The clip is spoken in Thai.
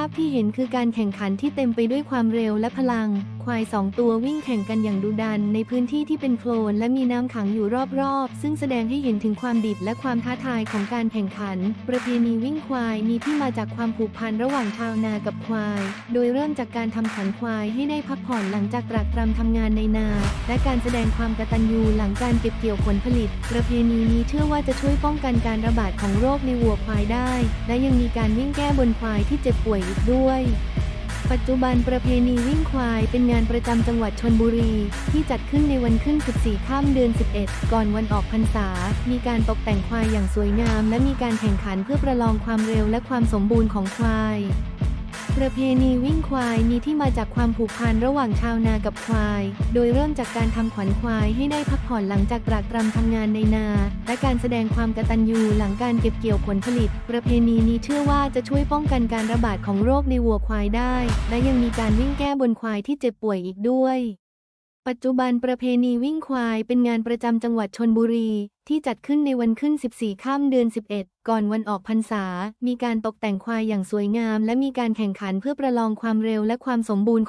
าพที่เห็นคือการแข่งขันที่เต็มไปด้วยความเร็วและพลัง ควายสองตัววิ่งแข่งกันอย่างดุดัน ในพื้นที่ที่เป็นโคลนและมีน้ำขังอยู่รอบๆ ซึ่งแสดงให้เห็นถึงความดิบและความท้าทายของการแข่งขัน ประเพณีวิ่งควายมีที่มาจากความผูกพันระหว่างชาวนากับควาย โดยเริ่มจากการทำขวัญควายให้ได้พักผ่อนหลังจากตรากตรำทำงานในนา และการแสดงความกตัญญูหลังการเก็บเกี่ยวผลผลิต ประเพณีนี้เชื่อว่าจะช่วยป้องกันการระบาดของโรคในวัวควายได้ และยังมีการวิ่งแก้บนควายที่เจ็บป่วยด้วย ปัจจุบันประเพณีวิ่งควายเป็นงานประจำจังหวัดชนบุรี ที่จัดขึ้นในวันขึ้น 14 ข้ามเดือน 11 ก่อนวันออกพรรษา มีการตกแต่งควายอย่างสวยงาม และมีการแข่งขันเพื่อประลองความเร็วและความสมบูรณ์ของควาย ประเพณีวิ่งควายมีที่มาจากความผูกพันระหว่างชาวนากับควาย โดยเริ่มจากการทำขวัญควายให้ได้พักผ่อนหลังจากตรากตรำทำงานในนา และการแสดงความกตัญญูหลังการเก็บเกี่ยวผลผลิต ประเพณีนี้เชื่อว่าจะช่วยป้องกันการระบาดของโรคในวัวควายได้ และยังมีการวิ่งแก้บนควายที่เจ็บป่วยอีกด้วย ปัจจุบันประเพณีวิ่งควายเป็นงานประจำจังหวัดชนบุรี ที่จัดขึ้นในวันขึ้น 14 ข้ามเดือน 11 ก่อนวันออกพรรษา มีการตกแต่งควายอย่างสวยงาม และมีการแข่งขันเพื่อประลองความเร็วและความสมบูรณ์